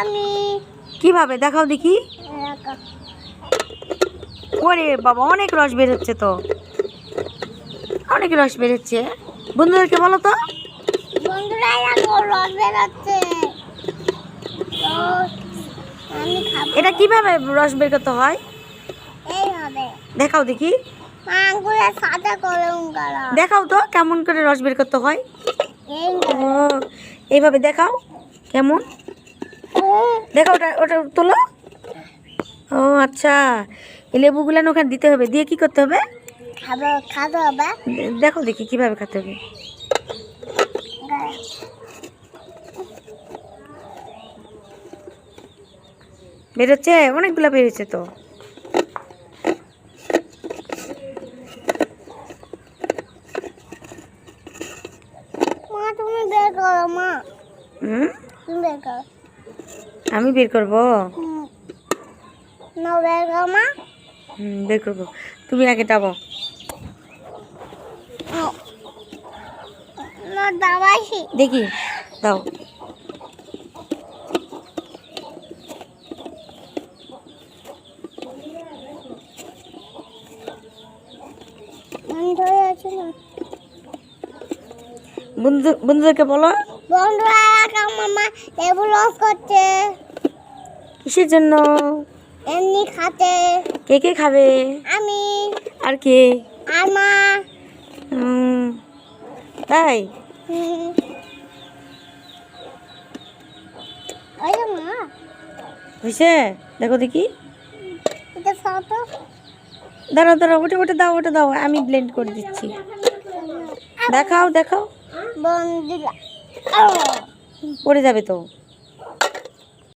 আমি। কীভাবে? দেখাও দেখি। ওরে বাবা অনেক রস বেরোচ্ছে তো। অনেক রস বেরোচ্ছে। বন্ধুদেরকে বলো তো। বন্ধুরা রস বেরোচ্ছে। এটা কীভাবে রস বের করতে হয়? দেখাও দেখি। দেখাও তো কেমন করে রস বের করতে হয়? এইভাবে দেখাও কেমন? দেখো ওটা ওটা তোলো। ও আচ্ছা। এই লেবুগুলো ওখানে দিতে হবে। দিয়ে কি করতে হবে? খাব খাব হবে দেখো দেখি কীভাবে খেতে হবে। বেরোচ্ছে? অনেকগুলো বেরিয়েছে তো। মা তুমি বের করো মা। হুম? তুমি বের করো। আমি বের করব? বের করব তুমি আগে যাব দেখি দাও। বন্ধু বন্ধুদেরকে বলো। বন্ধুরা এরকম মামা। লেবু রস করছে। কিসের জন্য? এমনি খাতে কে কে খাবে? আমি। আর কে? আর মা। তাই? হয়েছে দেখো দেখি। দাঁড়াও দাঁড়াও ওটা ওটা দাও ওটা দাও। আমি ব্লেন্ড করে দিচ্ছি। দেখাও দেখাও। বন্ধুরা পড়ে যাবে তো।